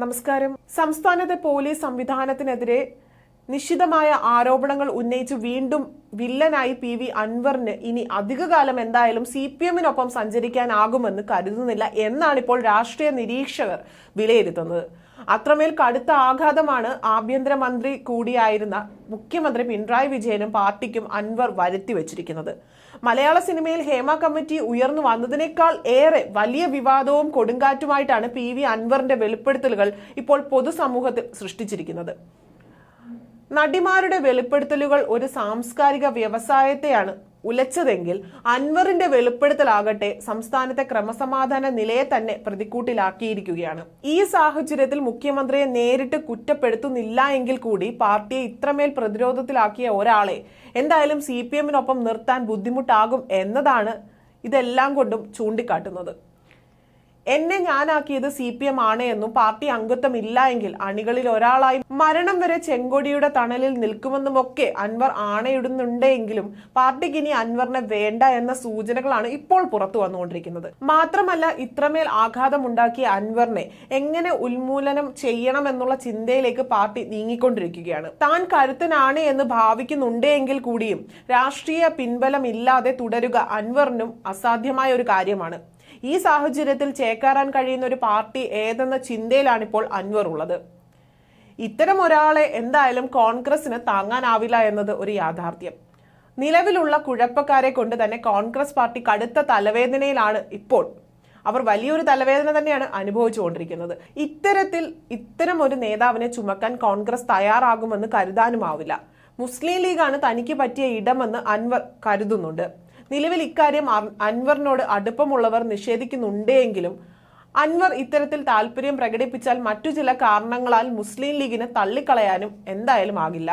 നമസ്കാരം. സംസ്ഥാനത്തെ പോലീസ് സംവിധാനത്തിനെതിരെ നിശ്ചിതമായ ആരോപണങ്ങൾ ഉന്നയിച്ച് വീണ്ടും വില്ലനായി പി വി അൻവറിന് ഇനി അധികകാലം എന്തായാലും സി പി എമ്മിനൊപ്പം സഞ്ചരിക്കാനാകുമെന്ന് കരുതുന്നില്ല എന്നാണ് ഇപ്പോൾ രാഷ്ട്രീയ നിരീക്ഷകർ വിലയിരുത്തുന്നത്. അത്രമേൽ കടുത്ത ആഘാതമാണ് ആഭ്യന്തരമന്ത്രി കൂടിയായിരുന്ന മുഖ്യമന്ത്രി പിണറായി വിജയനും പാർട്ടിക്കും അൻവർ വരുത്തി വച്ചിരിക്കുന്നത് മലയാള സിനിമയിൽ ഹേമ കമ്മിറ്റി ഉയർന്നു വന്നതിനേക്കാൾ ഏറെ വലിയ വിവാദവും കൊടുങ്കാറ്റുമായിട്ടാണ് പി വി അൻവറിന്റെ വെളിപ്പെടുത്തലുകൾ ഇപ്പോൾ പൊതുസമൂഹത്തിൽ സൃഷ്ടിച്ചിരിക്കുന്നത്. നടിമാരുടെ വെളിപ്പെടുത്തലുകൾ ഒരു സാംസ്കാരിക വ്യവസായത്തെയാണ് ഉലച്ചതെങ്കിൽ അൻവറിന്റെ വെളിപ്പെടുത്തലാകട്ടെ സംസ്ഥാനത്തെ ക്രമസമാധാന നിലയെ തന്നെ പ്രതിക്കൂട്ടിലാക്കിയിരിക്കുകയാണ്. ഈ സാഹചര്യത്തിൽ മുഖ്യമന്ത്രിയെ നേരിട്ട് കുറ്റപ്പെടുത്തുന്നില്ല എങ്കിൽ കൂടി പാർട്ടിയെ ഇത്രമേൽ പ്രതിരോധത്തിലാക്കിയ ഒരാളെ എന്തായാലും സി പി എമ്മിനൊപ്പം നിർത്താൻ ബുദ്ധിമുട്ടാകും എന്നതാണ് ഇതെല്ലാം കൊണ്ടും ചൂണ്ടിക്കാട്ടുന്നത്. എന്നെ ഞാനാക്കിയത് സി പി എം ആണ് എന്നും പാർട്ടി അംഗത്വം ഇല്ല എങ്കിൽ അണികളിൽ ഒരാളായി മരണം വരെ ചെങ്കൊടിയുടെ തണലിൽ നിൽക്കുമെന്നും ഒക്കെ അൻവർ ആണയിടുന്നുണ്ടെങ്കിലും പാർട്ടിക്ക് ഇനി അൻവറിനെ വേണ്ട എന്ന സൂചനകളാണ് ഇപ്പോൾ പുറത്തു വന്നുകൊണ്ടിരിക്കുന്നത്. മാത്രമല്ല ഇത്രമേൽ ആഘാതമുണ്ടാക്കിയ അൻവറിനെ എങ്ങനെ ഉന്മൂലനം ചെയ്യണമെന്നുള്ള ചിന്തയിലേക്ക് പാർട്ടി നീങ്ങിക്കൊണ്ടിരിക്കുകയാണ്. താൻ കരുത്തനാണ് എന്ന് ഭാവിക്കുന്നുണ്ടെങ്കിൽ കൂടിയും രാഷ്ട്രീയ പിൻബലമില്ലാതെ തുടരുക അൻവറിനും അസാധ്യമായ ഒരു കാര്യമാണ്. ഈ സാഹചര്യത്തിൽ ചേക്കാറാൻ കഴിയുന്ന ഒരു പാർട്ടി ഏതെന്ന ചിന്തയിലാണ് ഇപ്പോൾ അൻവർ ഉള്ളത്. ഇത്തരം ഒരാളെ എന്തായാലും കോൺഗ്രസിന് താങ്ങാനാവില്ല എന്നത് ഒരു യാഥാർത്ഥ്യം. നിലവിലുള്ള കുഴപ്പക്കാരെ കൊണ്ട് തന്നെ കോൺഗ്രസ് പാർട്ടി കടുത്ത തലവേദനയിലാണ് ഇപ്പോൾ. അവർ വലിയൊരു തലവേദന തന്നെയാണ് അനുഭവിച്ചുകൊണ്ടിരിക്കുന്നത് ഇത്തരത്തിൽ ഇത്തരം ഒരു നേതാവിനെ ചുമക്കാൻ കോൺഗ്രസ് തയ്യാറാകുമെന്ന് കരുതാനുമാവില്ല. മുസ്ലിം ലീഗാണ് തനിക്ക് പറ്റിയ ഇടമെന്ന് അൻവർ കരുതുന്നുണ്ട്. നിലവിൽ ഇക്കാര്യം അൻവറിനോട് അടുപ്പമുള്ളവർ നിഷേധിക്കുന്നുണ്ടെങ്കിലും അൻവർ ഇത്തരത്തിൽ താല്പര്യം പ്രകടിപ്പിച്ചാൽ മറ്റു ചില കാരണങ്ങളാൽ മുസ്ലിം ലീഗിനെ തള്ളിക്കളയാനും എന്തായാലും ആകില്ല.